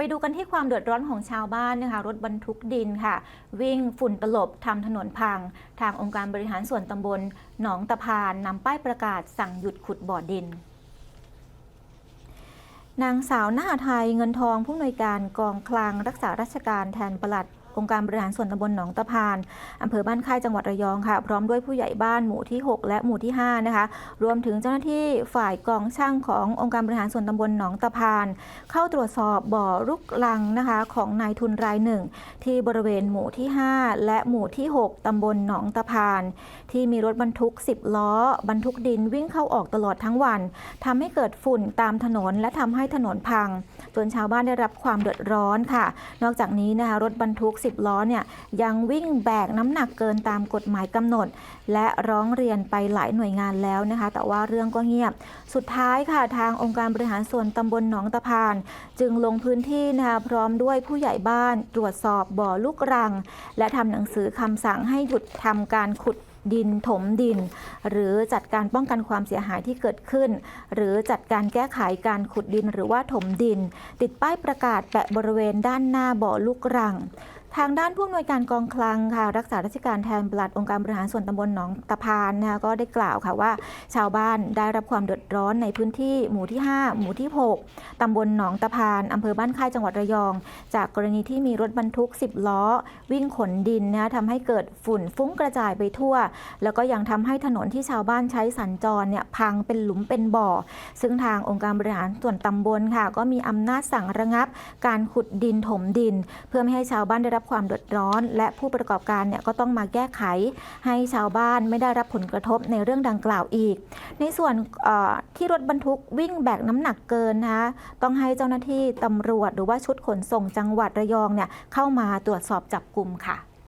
ไปดูกันที่ความเดือดร้อนของชาวบ้านนะคะ รถบรรทุกดินค่ะ วิ่งฝุ่นตลบทำถนนพัง ทางองค์การบริหารส่วนตำบลหนองตะพานนำป้ายประกาศสั่งหยุดขุดบ่อดินนางสาวนาไทยเงินทองผู้อำนวยการกองคลังรักษาราชการแทนปลัด องค์การบริหารส่วนตำบลหนองตะพานอำเภอบ้านค่ายจังหวัดระยองค่ะ พร้อมด้วยผู้ใหญ่บ้านหมู่ที่ 6 และหมู่ที่ 5 นะคะ รวมถึงเจ้าหน้าที่ฝ่ายกองช่างขององค์การบริหารส่วนตำบลหนองตะพาน เข้าตรวจสอบบ่อรุกลังนะคะของนายทุนรายหนึ่ง ที่บริเวณหมู่ที่ 5 และหมู่ที่ 6 ตำบลหนองตะพาน ที่มีรถบรรทุก 10 ล้อ บรรทุกดินวิ่งเข้าออกตลอดทั้งวันทำให้เกิดฝุ่นตามถนนและทำให้ถนนพัง จนชาวบ้านได้รับความเดือดร้อนค่ะ นอกจากนี้นะคะรถบรรทุก 10 ล้อเนี่ยยังวิ่งแบกน้ำหนักเกินตามกฎหมายกำหนด และร้องเรียนไปหลายหน่วยงานแล้วนะคะ แต่ว่าเรื่องก็เงียบ สุดท้ายค่ะทางองค์การบริหารส่วนตำบลหนองตะพาน จึงลงพื้นที่นะคะพร้อมด้วยผู้ใหญ่บ้านตรวจสอบบ่อลูกรัง และทำหนังสือคำสั่งให้หยุดทำการขุด ดินถมดิน หรือจัดการป้องกันความเสียหายที่เกิดขึ้น หรือจัดการแก้ไขการขุดดินหรือว่าถมดิน ติดป้ายประกาศแปะบริเวณด้านหน้าบ่อลูกรัง ทางด้านผู้อำนวยการกองคลังค่ะ รักษาราชการแทนปลัดองค์การบริหารส่วนตำบลหนองตะพานนะคะก็ได้กล่าวค่ะว่า ชาวบ้านได้รับความเดือดร้อนในพื้นที่หมู่ที่ 5 หมู่ที่ 6 ตำบลหนองตะพานอำเภอบ้านค่ายจังหวัดระยอง จากกรณีที่มีรถบรรทุก 10 ล้อ วิ่งขนดินนะทำให้เกิดฝุ่นฟุ้งกระจายไปทั่ว แล้วก็ยังทำให้ถนนที่ชาวบ้านใช้สัญจรเนี่ยพังเป็นหลุมเป็นบ่อ ซึ่งทางองค์การบริหารส่วนตำบลค่ะ ก็มีอำนาจสั่งระงับ การขุดดินถมดิน เพื่อไม่ให้ชาวบ้านได้รับความเดือดร้อน และผู้ประกอบการเนี่ยก็ต้องมาแก้ไข ให้ชาวบ้านไม่ได้รับผลกระทบในเรื่องดังกล่าวอีก ในส่วนที่รถบรรทุกวิ่งแบกน้ำหนักเกินนะคะต้องให้เจ้าหน้าที่ตำรวจ หรือว่าชุดขนส่งจังหวัดระยองเนี่ยเข้ามาตรวจสอบจับกลุ่มค่ะ